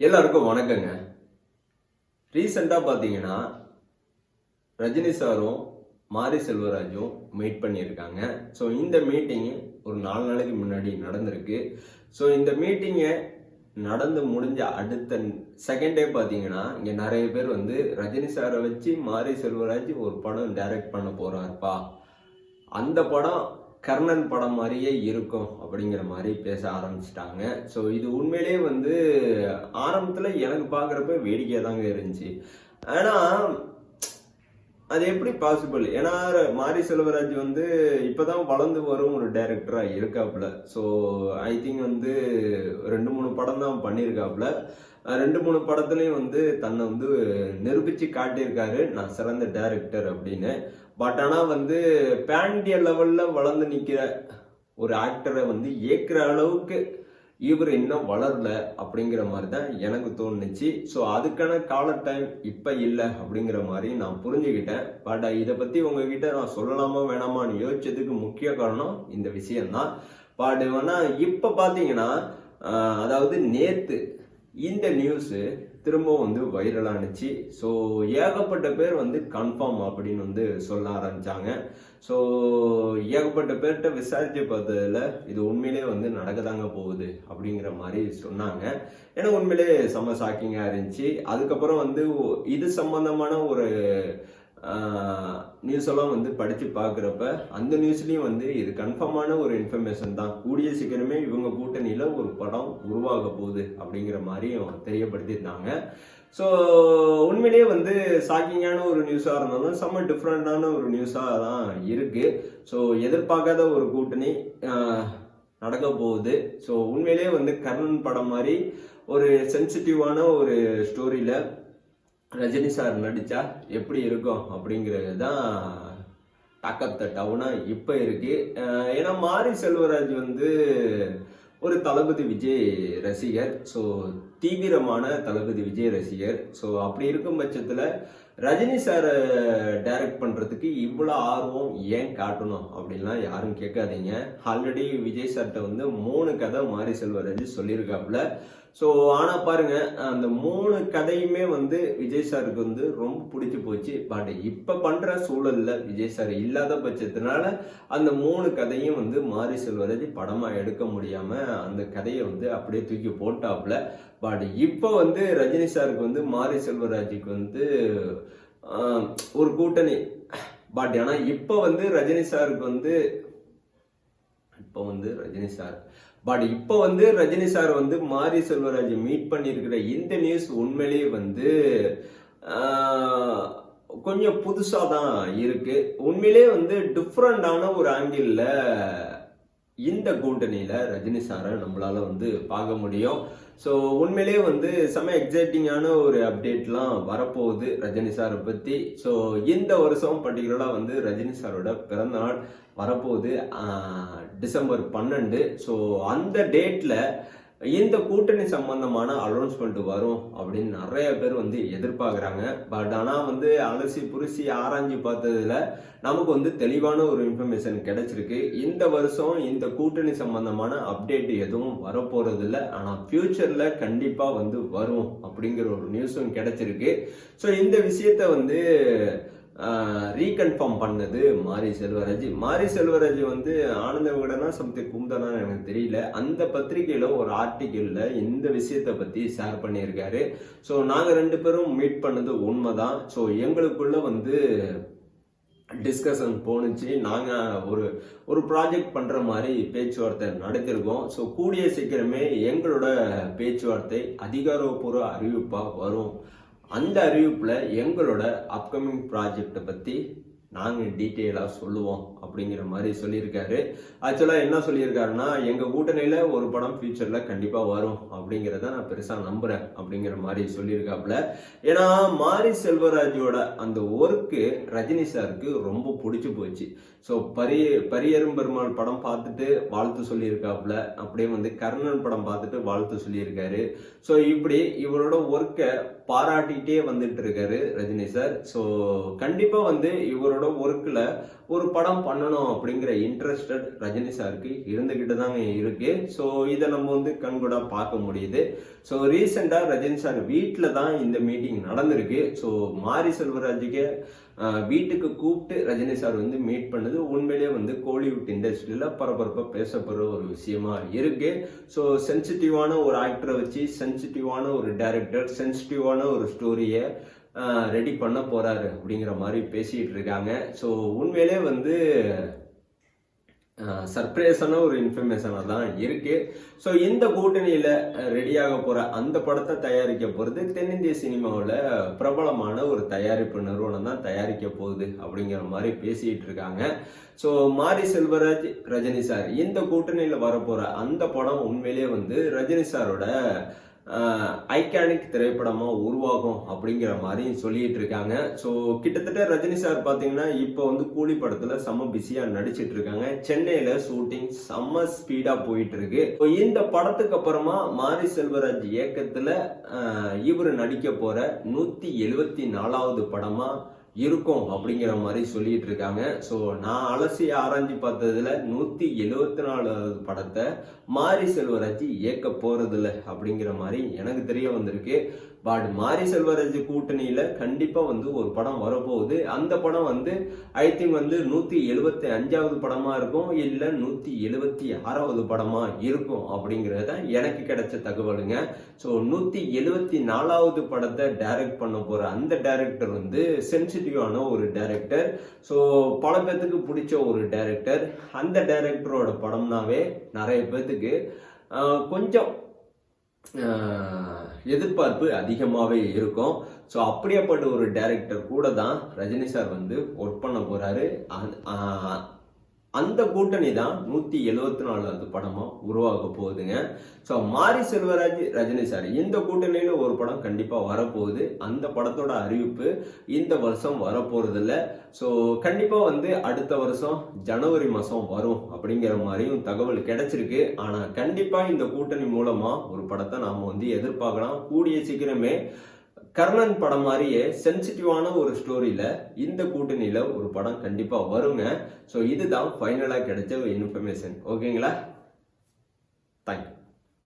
எல்லாருக்கும் வணக்கங்க. ரீசெண்டாக பார்த்தீங்கன்னா ரஜினி சாரும் மாரி செல்வராஜும் மீட் பண்ணியிருக்காங்க. ஸோ இந்த மீட்டிங் ஒரு நாலு நாளைக்கு முன்னாடி நடந்திருக்கு. ஸோ இந்த மீட்டிங்கை நடந்து முடிஞ்ச அடுத்த செகண்ட் டே பார்த்தீங்கன்னா இங்கே நிறைய பேர் வந்து ரஜினி சாரை வச்சு மாரி செல்வராஜ் ஒரு படம் டைரக்ட் பண்ண போகிறாருப்பா அந்த படம் கர்ணன் படம் மாதிரியே இருக்கும் அப்படிங்கிற மாதிரி பேச ஆரம்பிச்சிட்டாங்க. ஸோ இது உண்மையிலேயே வந்து ஆரம்பத்தில் எனக்கு பார்க்குறப்ப வேடிக்கை தாங்க இருந்துச்சு. ஆனால் அது எப்படி பாசிபிள் ஏன்னா மாரி செல்வராஜ் வந்து இப்போதான் வளர்ந்து வரும் ஒரு டைரக்டராக இருக்காப்புல. ஸோ ஐ திங்க் வந்து ரெண்டு மூணு படம் தான் பண்ணியிருக்காப்புல ரெண்டு மூணு படத்துலையும் வந்து தன்னை வந்து நிரூபித்து காட்டியிருக்காரு. நான் சிறந்த டைரக்டர் அப்படின்னு. பட் ஆனால் வந்து பேண்டிய லெவலில் வளர்ந்து நிற்கிற ஒரு ஆக்டரை வந்து ஏற்கிற அளவுக்கு இவர் இன்னும் வளரல அப்படிங்கிற மாதிரி தான் எனக்கு தோணுச்சு. ஸோ அதுக்கான கால டைம் இப்போ இல்லை அப்படிங்கிற மாதிரி நான் புரிஞ்சுக்கிட்டேன் பட் இதை பற்றி உங்ககிட்ட நான் சொல்லலாமா வேணாமான்னு யோசிச்சதுக்கு முக்கிய காரணம் இந்த விஷயம்தான். பட் ஆனால் இப்போ பார்த்தீங்கன்னா அதாவது நேற்று இந்த நியூஸு திரும்ப வந்து வைரலானுச்சு ஸோ ஏகப்பட்ட பேர் வந்து கன்ஃபார்ம் அப்படின்னு வந்து சொல்ல ஆரம்பித்தாங்க ஸோ ஏகப்பட்ட பேர்கிட்ட விசாரிச்சு பார்த்ததுல இது உண்மையிலே வந்து நடக்கதாங்க போகுது அப்படிங்கிற மாதிரி சொன்னாங்க. ஏன்னா உண்மையிலே செம்ம ஷாக்கிங்காக இருந்துச்சு. அதுக்கப்புறம் வந்து இது சம்பந்தமான ஒரு நியூஸெல்லாம் வந்து படித்து பார்க்குறப்ப அந்த நியூஸ்லேயும் வந்து இது கன்ஃபார்மான ஒரு இன்ஃபர்மேஷன் தான். கூடிய சீக்கிரமே இவங்க கூட்டணியில் ஒரு படம் உருவாக போகுது அப்படிங்கிற மாதிரியும் தெரியப்படுத்தியிருந்தாங்க. ஸோ உண்மையிலேயே வந்து ஷாக்கிங்கான ஒரு நியூஸாக இருந்தாலும் செம்ம டிஃப்ரெண்ட்டான ஒரு நியூஸாக தான் இருக்குது ஸோ எதிர்பார்க்காத ஒரு கூட்டணி நடக்க போகுது. ஸோ உண்மையிலேயே வந்து கர்ணன் படம் மாதிரி ஒரு சென்சிட்டிவான ஒரு ஸ்டோரியில் ரஜினி சார் நடித்தா எப்படி இருக்கும் அப்படிங்கிறது தான் டாக்கப் த டவுனாக இப்போ இருக்கு. ஏன்னா மாரி செல்வராஜ் வந்து ஒரு தளபதி விஜய் ரசிகர். ஸோ தீவிரமான தளபதி விஜய் ரசிகர். ஸோ அப்படி இருக்கும் பட்சத்தில் ரஜினி சாரை டைரக்ட் பண்ணுறதுக்கு இவ்வளோ ஆர்வம் ஏன் காட்டணும் அப்படின்லாம் யாரும் கேட்காதீங்க. ஆல்ரெடி விஜய் சார்கிட்ட வந்து மூணு கதை மாரி செல்வராஜ் சொல்லியிருக்காப்புல. ஸோ ஆனால் பாருங்க அந்த மூணு கதையுமே வந்து விஜய் சாருக்கு வந்து ரொம்ப பிடிச்சி போச்சு. பட் இப்போ பண்ணுற சூழலில் விஜய் சார் இல்லாத பட்சத்தினால அந்த மூணு கதையும் வந்து மாரி செல்வராஜ் படமாக எடுக்க முடியாமல் அந்த கதையை வந்து அப்படியே தூக்கி போட்டாப்புல. பட் இப்போ வந்து ரஜினி சாருக்கு வந்து மாரி செல்வராஜுக்கு வந்து ஒரு கூட்டணி. பட் ஆனால் இப்போ வந்து ரஜினி சாருக்கு வந்து இப்போ வந்து ரஜினி சார் பட் இப்போ வந்து ரஜினி சார் வந்து மாரி செல்வராஜ் மீட் பண்ணியிருக்கிற இந்த நியூஸ் உண்மையிலேயே வந்து கொஞ்சம் புதுசாக தான் இருக்கு. உண்மையிலேயே வந்து டிஃப்ரெண்டான ஒரு ஆங்கிளில் இந்த கூட்டணியில் ரஜினி சாரை நம்மளால வந்து பார்க்க முடியும். ஸோ உண்மையிலேயே வந்து செம எக்ஸைட்டிங்கான ஒரு அப்டேட்லாம் வரப்போகுது ரஜினி சாரை பற்றி ஸோ இந்த வருஷம் பர்டிகுலராக வந்து ரஜினி சாரோட பிறந்தநாள் வரப்போகுது டிசம்பர் பன்னெண்டு. ஸோ அந்த டேட்டில் இந்த கூட்டணி சம்பந்தமான அனௌன்ஸ்மெண்ட் வரும் அப்படின்னு நிறைய பேர் வந்து எதிர்பார்க்குறாங்க. பட் ஆனால் வந்து அலசி புரிசி ஆராய்ஞ்சு பார்த்ததுல நமக்கு வந்து தெளிவான ஒரு இன்ஃபர்மேஷன் கிடைச்சிருக்கு. இந்த வருஷம் இந்த கூட்டணி சம்பந்தமான அப்டேட் எதுவும் வரப்போகிறது இல்லை ஆனால் ஃப்யூச்சரில் கண்டிப்பாக வந்து வரும் அப்படிங்கிற ஒரு நியூஸும் கிடைச்சிருக்கு. ஸோ இந்த விஷயத்த வந்து ரீகன்ஃபார்ம் பண்ணது மாரி செல்வராஜ். மாரி செல்வராஜ் வந்து ஆனந்த விகடனா சம்திங் கும்தனா எனக்கு தெரியல. அந்த பத்திரிகையில ஒரு ஆர்டிக்கிளில் இந்த விஷயத்தை பத்தி ஷேர் பண்ணியிருக்காரு. ஸோ நாங்கள் ரெண்டு பேரும் மீட் பண்ணது உண்மைதான். ஸோ எங்களுக்குள்ள வந்து டிஸ்கஷன் போணுச்சு. நாங்கள் ஒரு ஒரு ப்ராஜெக்ட் பண்ணுற மாதிரி பேச்சுவார்த்தை நடத்திருக்கோம். ஸோ கூடிய சீக்கிரமே எங்களோட பேச்சுவார்த்தை அதிகாரப்பூர்வ அறிவிப்பாக வரும். அந்த அறிவிப்பில் எங்களோட அப்கமிங் ப்ராஜெக்டை பற்றி நாங்கள் டீட்டெயிலாக சொல்லுவோம் அப்படிங்கிற மாதிரி சொல்லியிருக்காரு. ஆக்சுவலாக என்ன சொல்லியிருக்காருன்னா எங்கள் கூட்டணியில் ஒரு படம் ஃபியூச்சரில் கண்டிப்பாக வரும் அப்படிங்கிறத நான் பெருசாக நம்புகிறேன் அப்படிங்கிற மாதிரி சொல்லியிருக்காப்புல. ஏன்னா மாரி செல்வராஜோட அந்த ஒர்க்கு ரஜினி சாருக்கு ரொம்ப பிடிச்சி போச்சு. ஸோ பரிய பரியரும் பெருமாள் படம் பார்த்துட்டு வாழ்த்து சொல்லியிருக்காப்புல. அப்படியே வந்து கர்ணன் படம் பார்த்துட்டு வாழ்த்து சொல்லியிருக்காரு. ஸோ இப்படி இவரோட ஒர்க்கை பாராட்டிகிட்டே வந்துட்டு இருக்காரு ரஜினி சார். ஸோ கண்டிப்பாக வந்து இவரோட அவரோட ஒர்க்கில் ஒரு படம் பண்ணணும் அப்படிங்கிற இன்ட்ரெஸ்டட் ரஜினி சாருக்கு இருந்துக்கிட்டு தாங்க இருக்கு. ஸோ இதை நம்ம வந்து கண்கூட பார்க்க முடியுது. ஸோ ரீசெண்டாக ரஜினி சார் வீட்டில் தான் இந்த மீட்டிங் நடந்திருக்கு. ஸோ மாரி செல்வராஜுக்கு வீட்டுக்கு கூப்பிட்டு ரஜினி சார் வந்து மீட் பண்ணது உண்மையிலேயே வந்து கோலிவுட் இண்டஸ்ட்ரியில் பரபரப்பாக பேசப்படுற ஒரு விஷயமா இருக்கு. ஸோ சென்சிட்டிவான ஒரு ஆக்டரை வச்சு சென்சிட்டிவான ஒரு டேரக்டர் சென்சிட்டிவான ஒரு ஸ்டோரியை ரெடி பண்ண போகிறாரு அப்படிங்கிற மாதிரி பேசிகிட்டு இருக்காங்க. ஸோ உண்மையிலே வந்து சர்ப்ரைஸான ஒரு இன்ஃபர்மேஷனாக தான் இருக்குது ஸோ இந்த கூட்டணியில் ரெடியாக போகிற அந்த படத்தை தயாரிக்க போகிறது தென்னிந்திய சினிமாவில் பிரபலமான ஒரு தயாரிப்பு நிறுவனம் தான் தயாரிக்க போகுது அப்படிங்கிற மாதிரி பேசிகிட்டு இருக்காங்க. ஸோ மாரி செல்வராஜ் ரஜினி சார் இந்த கூட்டணியில் வரப்போகிற அந்த படம் உண்மையிலேயே வந்து ரஜினி சாரோட ஐகானிக் திரைப்படமாக உருவாகும் அப்படிங்கிற மாதிரி சொல்லிட்டு இருக்காங்க. ஸோ கிட்டத்தட்ட ரஜினி சார் பார்த்தீங்கன்னா இப்போ வந்து கூலி படத்தில் செம்ம பிஸியாக நடிச்சிட்டு இருக்காங்க. சென்னையில் ஷூட்டிங் செம்ம ஸ்பீடாக போயிட்டு இருக்கு. ஸோ இந்த படத்துக்கு அப்புறமா மாரி செல்வராஜ் இயக்கத்தில் இவர் நடிக்க போகிற நூற்றி எழுபத்தி நாலாவது படமாக இருக்கும் அப்படிங்கிற மாதிரி சொல்லிட்டு இருக்காங்க. ஸோ நான் அலசி ஆராய்ஞ்சு பார்த்ததுல நூற்றி எழுவத்தி நாலாவது படத்தை மாரி செல்வராஜ் இயக்க போறதில்ல அப்படிங்கிற மாதிரி எனக்கு தெரிய வந்திருக்கு. பட் மாரி செல்வராஜ் கூட்டணியில கண்டிப்பா வந்து ஒரு படம் வரப்போகுது. அந்த படம் வந்து ஐ திங்க் வந்து நூத்தி எழுபத்தி அஞ்சாவது படமா இருக்கும் இல்ல நூத்தி எழுபத்தி ஆறாவது படமா இருக்கும் அப்படிங்கறது தான் எனக்கு கிடைச்ச தகவலுங்க. ஸோ நூத்தி எழுபத்தி நாலாவது படத்தை டைரக்ட் பண்ண போற அந்த டைரக்டர் வந்து சென்சிட்டிவான ஒரு டைரக்டர் ஸோ பல பேர்த்துக்கு பிடிச்ச ஒரு டைரக்டர் அந்த டைரக்டரோட படம்னாவே நிறைய பேர்த்துக்கு கொஞ்சம் எதிர்பார்ப்பு அதிகமாகவே இருக்கும். ஸோ அப்படியேப்பட்ட ஒரு டைரக்டர் கூட தான் ரஜினி சார் வந்து ஒர்க் பண்ண போகிறாரு அந்த- கூட்டணி தான் நூத்தி எழுபத்தி நாலாவது படமா உருவாக போகுதுங்க. ஸோ மாரி செல்வராஜ் ரஜினி சார் இந்த கூட்டணியில ஒரு படம் கண்டிப்பா வரப்போகுது. அந்த படத்தோட அறிவிப்பு இந்த வருஷம் வரப்போறது இல்லை ஸோ கண்டிப்பா வந்து அடுத்த வருஷம் ஜனவரி மாசம் வரும் அப்படிங்கிற மாதிரியும் தகவல் கிடைச்சிருக்கு. ஆனா கண்டிப்பா இந்த கூட்டணி மூலமா ஒரு படத்தை நாம வந்து எதிர்பார்க்கலாம். கூடிய சீக்கிரமே கர்ணன் படம் மாதிரியே சென்சிட்டிவான ஒரு ஸ்டோரியில இந்த கூட்டணியில ஒரு படம் கண்டிப்பா வருங்க. ஸோ இதுதான் ஃபைனலாக கிடைச்ச இன்ஃபர்மேஷன் ஓகேங்களா தேங்க்யூ